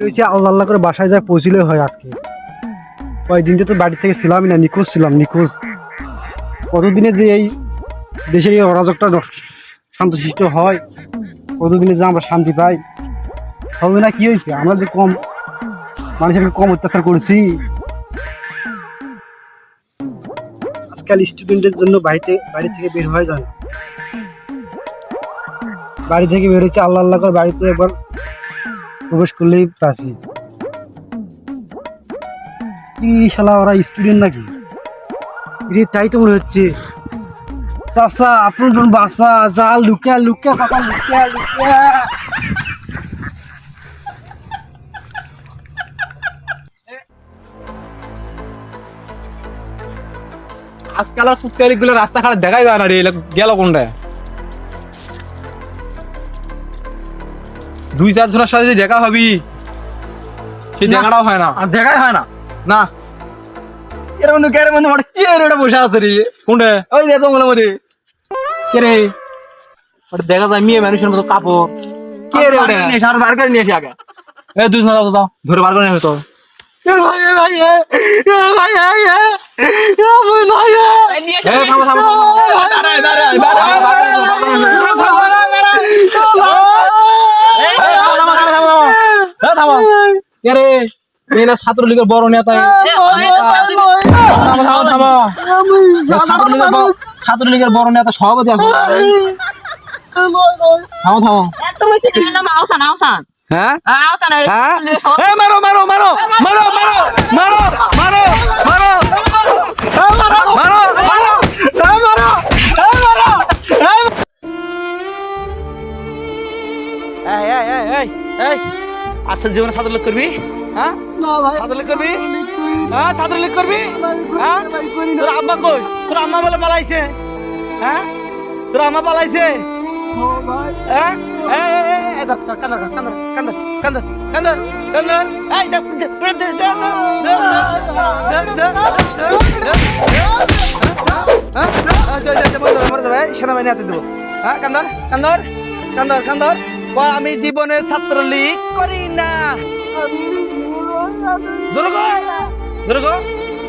হয়েছে আল্লাহ আল্লাহ করে বাসায় যায় পৌঁছিলে হয় আজকে। কয়েকদিন তো বাড়ি থেকে ছিলামই না, নিখোঁজ ছিলাম, নিখোঁজ। কতদিনে যে এই দেশের এই অরাজকটা শান্তশিষ্ট হয়, কতদিনে যে আমরা শান্তি পাই, হবে না কি হয়েছে? আমরা যে কম, মানুষের কম অত্যাচার করেছি। আজকাল স্টুডেন্টের জন্য বাড়িতে, বাড়ি থেকে বের হয়ে যায় বাড়ি থেকে বের হচ্ছে আল্লাহ আল্লাহ করে বাড়িতে একবার প্রবেশ করলেই পাচ্ছি কি শালা, ওরা স্টুডেন্ট নাকি? রে তাই তো মনে হচ্ছে। চাচা, আপন বাসা যা লুকা লুকা চাচা লুকা লুকা আজকাল আর ফুটকারি গুলো রাস্তাঘাটে দেখাই যায় না রে গেল কোনটা দুই চার জনের সাথে যে দেখা হবি না। দেখাটাও হয় না আর দেখাই হয় না না এর কে মধ্যে ওটা কি এর ওটা বসে আছে রে কোনটা ওই যে জঙ্গলের মধ্যে কে রে ওটা দেখা যায় মেয়ে মানুষের মতো কাপড় কে রে ওটা আর বার করে নিয়ে এসে আগে এ দুই যাও ধরে বার করে নিয়ে তো ভাই ভাই ভাই ভাই ভাই এ এ থামো থামো দাঁড়ায় দাঁড়ায় দাঁড়ায় এ থামো কে রে এই না ছাত্র লীগের বড় নেতা থামো থামো থামো এ ছাত্র লীগের বড়- নেতা সভাপতি আছে থামো থামো তুমি sini nama Ausan Ausan. হ্যাঁ Ah, Ausan eh. হ্যাঁ Lihat soal. এ মারো মারো মারো মারো মারো মারো মারো মারো মারো মারো এই এই এই এই এই আসল জীবনে ছাত্রলীগ করবি হ্যাঁ আমি জীবনে ছাত্রলীগ করি না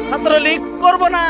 ছাত্রলীগ করব না।